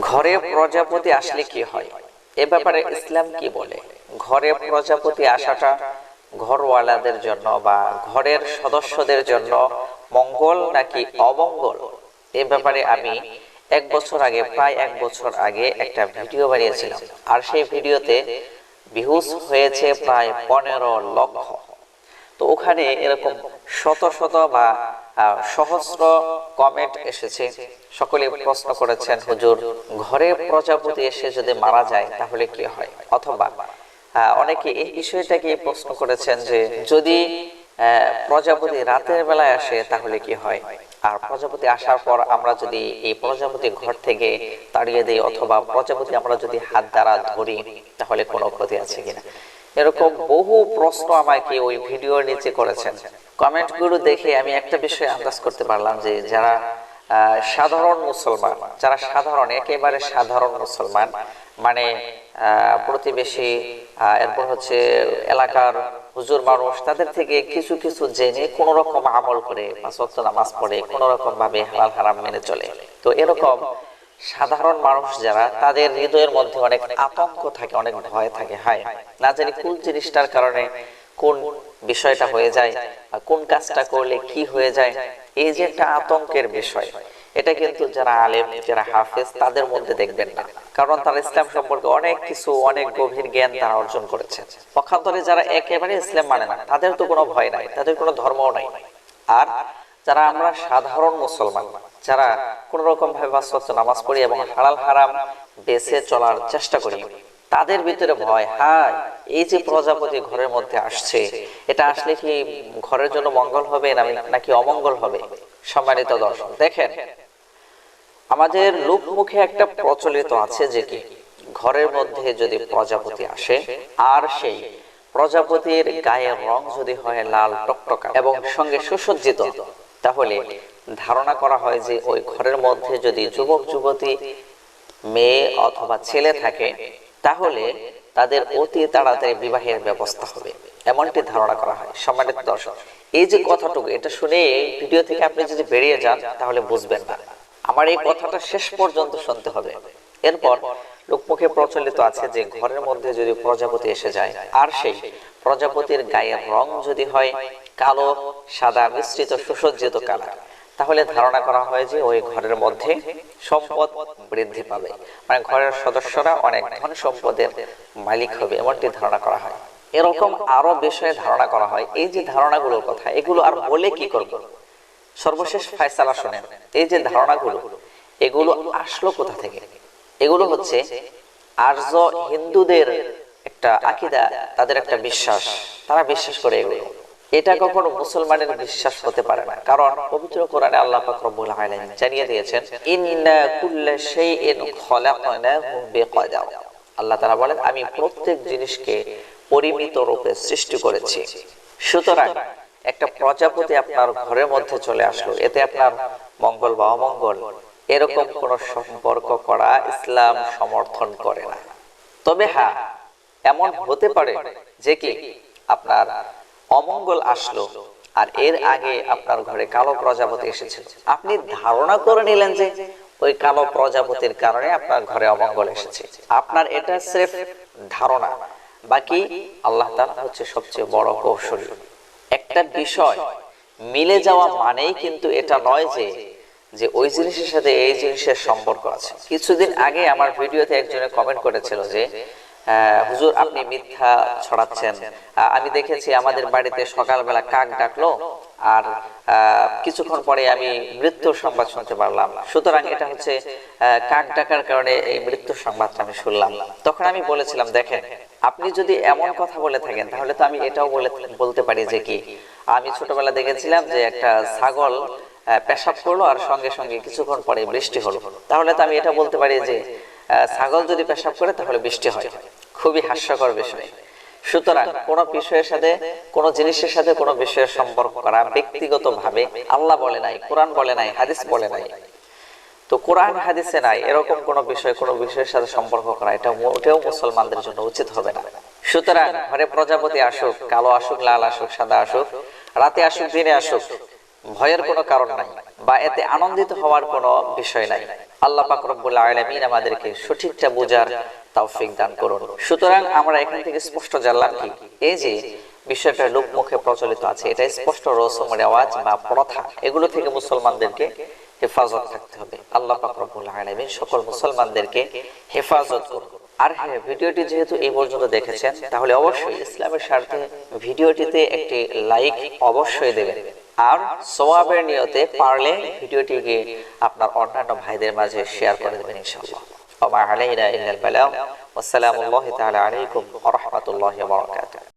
ঘরে প্রজাপতি আসলে কি হয়? এ ব্যাপারে ইসলাম কি বলে? ঘরে প্রজাপতি আসাটা ঘরওয়ালাদের জন্য বা ঘরের সদস্যদের জন্য মঙ্গল নাকি অমঙ্গল? এ ব্যাপারে আমি এক বছর আগে, প্রায় এক বছর আগে একটা ভিডিও বানিয়েছিলাম। আর সেই ভিডিওতে ভিউজ হয়েছে প্রায় পনেরো লক্ষ। তো ওখানে এরকম শত শত বা সহস্র কমেন্ট এসেছে। সকলে প্রশ্ন করেছেন, হুজুর, ঘরে প্রজাপতি এসে যদি মারা যায়, তাহলে কি হয়? অথবা অনেকে এই বিষয়টাকে প্রশ্ন করেছেন যে, যদি প্রজাপতি রাতের বেলায় আসে, তাহলে কি হয়? আর প্রজাপতি আসার পর আমরা যদি এই প্রজাপতি ঘর থেকে তাড়িয়ে দিই, অথবা প্রজাপতি আমরা যদি হাত দ্বারা ধরি, তাহলে কোনো ক্ষতি আছে কিনা? এরকম বহু প্রশ্ন আমাকে ওই ভিডিওর নিচে করেছেন। কমেন্টগুলো দেখে আমি একটা বিষয় আন্দাজ করতে পারলাম যে যারা সাধারণ মুসলমান, যারা সাধারণ, একেবারে সাধারণ মুসলমান মানে প্রতিবেশী এরপর হচ্ছে এলাকার হুজুর মানুষ, তাদের থেকে কিছু কিছু জেনে কোন রকম আমল করে পাঁচ ওয়াক্ত নামাজ পড়ে, কোন রকম ভাবে হালাল হারাম মেনে চলে। তো এরকম সাধারণ মানুষ যারা, তাদের হৃদয়ের মধ্যে অনেক আতঙ্ক থাকে, অনেক ভয় থাকে। হায়, না জানি কোন জিনিসটার কারণে কোন বিষয়টা হয়ে যায় কোন কাজটা করলে কি হয়ে যায়। এই যে একটা আতঙ্কের বিষয়, এটা কিন্তু যারা আলেম, যারা হাফেজ, তাদের মধ্যে দেখবেন না। কারণ তারা ইসলাম সম্পর্কে অনেক কিছু, অনেক গভীর জ্ঞান তারা অর্জন করেছে। পক্ষান্তরে যারা একেবারে ইসলাম মানে না, তাদের তো কোনো ভয় নাই, তাদের কোনো ধর্মও নাই। আর যারা আমরা সাধারণ মুসলমান, যারা কোন রকম ভাবে ওয়াক্ত নামাজ পড়ি এবং হালাল হারাম বেঁচে চলার চেষ্টা করি, তাদের ভিতরে ভয় হ্যাঁ এই যে প্রজাপতি ঘরের মধ্যে আসছে, এটা আসলে কি ঘরের জন্য মঙ্গল হবে নাকি অমঙ্গল হবে? সম্মানিত দর্শক, দেখেন, আমাদের লোক মুখে একটা প্রচলিত আছে যে কি, ঘরের মধ্যে যদি প্রজাপতি আসে, আর সেই প্রজাপতির গায়ের রং যদি হয় লাল টকটকা এবং সঙ্গে সুসজ্জিত তাহলে ধারণা করা হয় যে ওই ঘরের মধ্যে যদি যুবক, যুবতী, মেয়ে অথবা ছেলে থাকে, তাহলে তাদের অতি তাড়াতাড়ি বিবাহের ব্যবস্থা হবে। এমনটি ধারণা করা হয়। সম্মানিত দর্শক, এই যে কথাটুকু, এটা শুনে ভিডিও থেকে আপনি যদি বেরিয়ে যান, তাহলে বুঝবেন না। আমার এই কথাটা শেষ পর্যন্ত শুনতে হবে। এরপর লোকমুখে প্রচলিত আছে যে ঘরের মধ্যে যদি প্রজাপতি এসে যায়, আর সেই প্রজাপতির গায়ের রং যদি হয় কালো, সাদা, মিশ্রিত, সুসজ্জিত কালার, তাহলে ধারণা করা হয় যে ওই ঘরের মধ্যে সম্পদ বৃদ্ধি পাবে। মানে ঘরের সদস্যরা অনেক ধন সম্পদের মালিক হবে, এমনটি ধারণা করা হয়। এরকম আরও বিষয়ে ধারণা করা হয়। এই যে ধারণাগুলোর কথা, এগুলো আর বলে কি করব? সর্বশেষ ফায়সালা শোনেন। এই যে ধারণাগুলো, এগুলো আসলো কোথা থেকে? এগুলো হচ্ছে আর্য হিন্দুদের একটা আকিদা, তাদের একটা বিশ্বাস। তারা বিশ্বাস করে এগুলো। এটা কখনো মুসলমানের বিশ্বাস হতে পারে না। কারণ পবিত্র কোরআনে আল্লাহ পাক রব্বুল আলামিন জানিয়ে দিয়েছেন, ইন্না কুল্লা শাইইন খলাকনাহু বিকদার। আল্লাহ তাআলা বলেন, আমি প্রত্যেক জিনিসকে পরিমিত রূপে সৃষ্টি করেছি। সুতরাং একটা প্রজাপতি আপনার ঘরের মধ্যে চলে আসলো। এতে আপনার মঙ্গল বা অমঙ্গল এরকম কোন সম্পর্ক করা ইসলাম সমর্থন করে না। তবে হ্যাঁ এমন হতে পারে যে কি আপনার অমঙ্গল আসলো আর এর আগে আপনার ঘরে কালো প্রজাপতি এসেছিল আপনি ধারণা করে নিলেন যে ওই কালো প্রজাপতির কারণে আপনার ঘরে অমঙ্গল এসেছে। আপনার এটা স্রেফ ধারণা। বাকি আল্লাহ তালা হচ্ছে সবচেয়ে বড় কৌশলী। একটা বিষয় মিলে যাওয়া মানেই কিন্তু এটা নয় যে যে ওই জিনিসের সাথে এই জিনিসের সম্পর্ক আছে। কিছুদিন আগে আমার ভিডিওতে একজনে কমেন্ট করেছিল যে হুজুর আপনি মিথ্যা ছড়াচ্ছেন। আমি দেখেছি আমাদের বাড়িতে সকালবেলা কাক ডাকলো আর কিছুক্ষণ পরে আমি মৃত্যুর সংবাদ শুনতে পারলাম। সুতরাং এটা হচ্ছে কাক ডাকার কারণে এই মৃত্যুর সংবাদটা আমি শুনলাম। তখন আমি বলেছিলাম, দেখেন, আপনি যদি এমন কথা বলে থাকেন, তাহলে তো আমি এটাও বলে বলতে পারি যে কি, আমি ছোটবেলা দেখেছিলাম যে একটা ছাগল পেশাব করল আর সঙ্গে সঙ্গে কিছুক্ষণ পরে বৃষ্টি হলো। তাহলে তো আমি এটা বলতে পারি যে ছাগল যদি পেশাব করে তাহলে বৃষ্টি হয়। খুবই হাস্যকর বিষয়। সুতরাং কোন বিষয়ের সাথে, কোন জিনিসের সাথে কোন বিষয়ের সম্পর্ক করা ব্যক্তিগত ভাবে আল্লাহ বলে নাই, কোরআন বলে নাই, হাদিস বলে নাই। তো কোরআন, হাদিসে নাই, এরকম কোন বিষয়, কোন বিষয়ের সাথে সম্পর্ক করা, এটা মোটেও মুসলমানদের জন্য উচিত হবে না। সুতরাং ঘরে প্রজাপতি আসুক, কালো আসুক, লাল আসুক, সাদা আসুক, রাতে আসুক, দিনে আসুক ভয়ের কোনো কারণ নাই, বা এতে আনন্দিত হওয়ার কোনো বিষয় নাই। আল্লাহ পাক রব্বুল আলামিন আমাদেরকে সঠিকটা বোঝার তৌফিক দান করুন। সুতরাং আমরা এখান থেকে স্পষ্ট জানলাম কি? এই যে বিষয়টা লোকমুখে প্রচলিত আছে, এটা স্পষ্ট রসম, রেওয়াজ বা প্রথা, এগুলো থেকে মুসলমানদেরকে হেফাজত থাকতে হবে। আল্লাহ পাক রব্বুল আলামিন সকল মুসলমানদেরকে হেফাজত করুন। আর হ্যাঁ ভিডিওটি যেহেতু এই পর্যন্ত দেখেছেন, তাহলে অবশ্যই ইসলামের স্বার্থে ভিডিওটিতে একটি লাইক অবশ্যই দেবেন। আর সোয়াবের নিয়তে পারলে ভিডিওটিকে আপনার অন্যান্য ভাইদের মাঝে শেয়ার করে দেবেন ইনশাআল্লাহ। ওয়াসসালামু আলাইকুম রাহমাতুল্লাহি